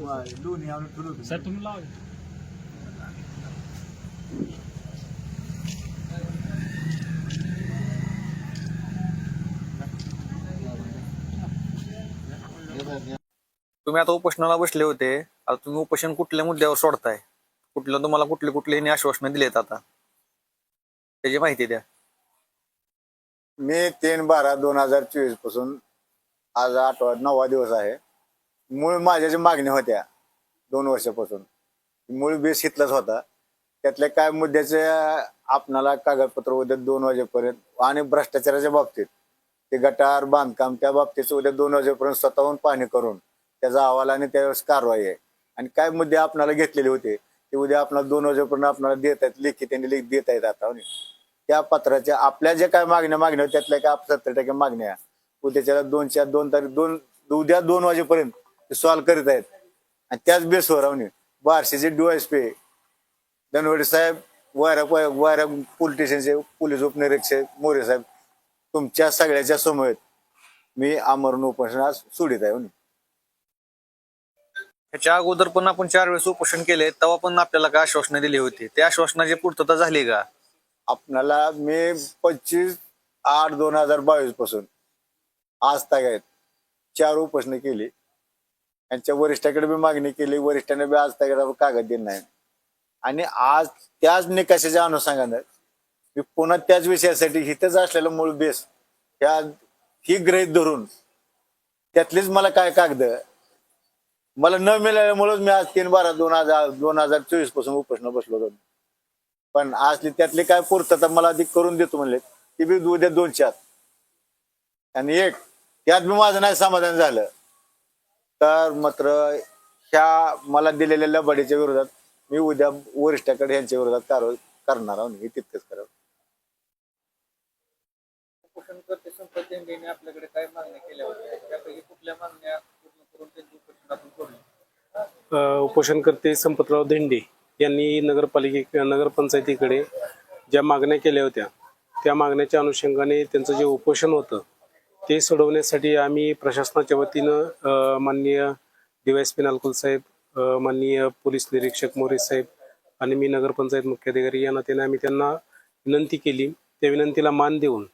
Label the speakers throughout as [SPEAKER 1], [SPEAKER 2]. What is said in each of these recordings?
[SPEAKER 1] लोणी आणून ठेवलं होतं.
[SPEAKER 2] सर तुम्ही लावा.
[SPEAKER 3] तुम्ही आता उपोषणाला बसले होते. आता तुम्ही उपोषण कुठल्या मुद्द्यावर सोडताय? कुठलं तुम्हाला कुठले कुठले आश्वासनं दिलेत आता? त्याची माहिती द्या.
[SPEAKER 4] मे तीन बारा दोन हजार चोवीसपासून आज आठवा नववा दिवस आहे. मूळ माझ्या ज्या मागण्या होत्या दोन वर्षापासून मूळ बेस इथलाच होता. त्यातल्या काय मुद्द्याचे आपणाला कागदपत्र उद्या दोन वाजेपर्यंत आणि भ्रष्टाचाराच्या बाबतीत ते गटार बांधकाम त्या बाबतीत उद्या दोन वाजेपर्यंत स्वतःहून पाहणी करून त्याचा अहवाल आणि त्यावेळेस कारवाई आहे. आणि काय मुद्दे आपणाला घेतलेले होते ते उद्या आपणाला दोन वाजेपर्यंत आपणाला देत आहेत लेखी त्यांनी लेख देत आहेत आता. त्या पत्राच्या आपल्या ज्या काय मागण्या मागण्या होत्या, त्यातल्या काय सत्तर टक्के मागण्या उद्याच्या दोनच्या दोन तारीख दोन उद्या दोन वाजेपर्यंत ते सॉल्व्ह करीत आहेत. आणि त्याच बेसवर राहून बारशेचे डीवायसपी धनवडे साहेब वायरा वायरा पोलीस स्टेशनचे पोलीस उपनिरीक्षक मोरे साहेब तुमच्या सगळ्याच्या समोर मी आमरण उपोषण आज सोडित आहे.
[SPEAKER 3] ह्याच्या अगोदर पण आपण चार वेळेस उपोषण केले तेव्हा पण आपल्याला काय आश्वासनं दिली होती? त्या आश्वासनाची पूर्तता झाली का?
[SPEAKER 4] आपणाला मे पंचवीस आठ दोन हजार बावीसपासून आज तागायत चार उपोषणं केली. त्यांच्या वरिष्ठाकडे बी मागणी केली वरिष्ठाने बी आज त्याकडे कागद दिला नाही आणि आज त्याच निकषाच्या अनुषंगानं मी पुन्हा त्याच विषयासाठी हिथंच असलेलं मूळ बेस ह्या ही ग्रहित धरून त्यातलीच मला काय कागद मला न मिळाल्यामुळेच मी आज तीन बारा दोन हजार दोन हजार चोवीसपासून उपोषण बसलो होतो. पण आज त्यातली काय पूर्तता मला अधिक करून देतो म्हणले ती बी उद्या दोन चार आणि एक त्यात बी माझं नाही समाधान झालं. तर मात्र ह्या मला दिलेल्या लबाडीच्या विरोधात मी उद्या वरिष्ठाकडे यांच्या विरोधात कारवाई करणार आहोत हे तितकंच करावं.
[SPEAKER 3] उपोषणकर्ते संपत देंडेने आपल्याकडे काय मागण्या केल्या होत्या? त्यापैकी कुठल्या मागण्या पूर्ण करून त्यांची उपोषण आपण
[SPEAKER 2] उपोषणकर्ते संपतराव धेंडे यांनी नगरपालिके नगरपंचायतीकडे ज्या मागण्या केल्या होत्या त्या मागण्याच्या अनुषंगाने त्यांचं जे उपोषण होतं ते सोडवण्यासाठी आम्ही प्रशासनाच्या वतीनं माननीय D Y S P Nalkul saheb माननीय पोलीस निरीक्षक मोरे साहेब आणि मी नगरपंचायत मुख्याधिकारी या नात्याने आम्ही त्यांना विनंती केली. त्या विनंतीला मान देऊन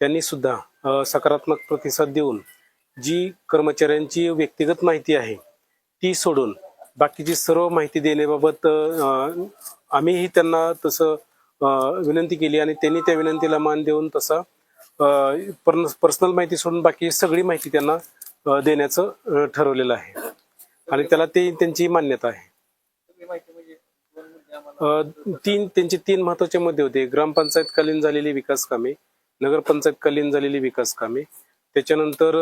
[SPEAKER 2] त्यांनी सुद्धा सकारात्मक प्रतिसाद देऊन जी कर्मचाऱ्यांची व्यक्तिगत माहिती आहे ती सोडून बाकीची सर्व माहिती देण्याबाबत आम्हीही त्यांना तसं विनंती केली आणि त्यांनी त्या विनंतीला मान देऊन तसा पर्सनल माहिती सोडून बाकी सगळी माहिती त्यांना देण्याचं ठरवलेलं आहे. आणि त्याला ते त्यांची मान्यता आहे. तीन त्यांचे तीन महत्त्वाचे मुद्दे होते. ग्रामपंचायतकालीन झालेली विकास कामे नगरपंचायतकालीन झालेली विकास कामे. त्याच्यानंतर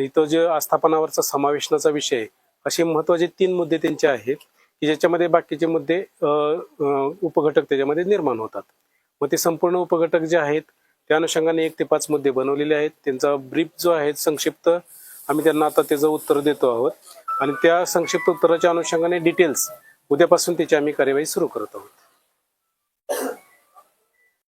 [SPEAKER 2] इथं जे आस्थापनावरचा समावेशनाचा विषय आहे, असे महत्त्वाचे तीन मुद्दे त्यांचे आहेत की ज्याच्यामध्ये बाकीचे मुद्दे उपघटक त्याच्यामध्ये निर्माण होतात. मग ते संपूर्ण उपघटक जे आहेत त्या अनुषंगाने एक ते पाच मुद्दे बनवलेले आहेत. त्यांचा ब्रीफ जो आहे संक्षिप्त आम्ही त्यांना आता त्याचं उत्तर देतो आहोत. आणि त्या संक्षिप्त उत्तराच्या अनुषंगाने डिटेल्स उद्यापासून त्याची आम्ही कार्यवाही सुरू करत आहोत.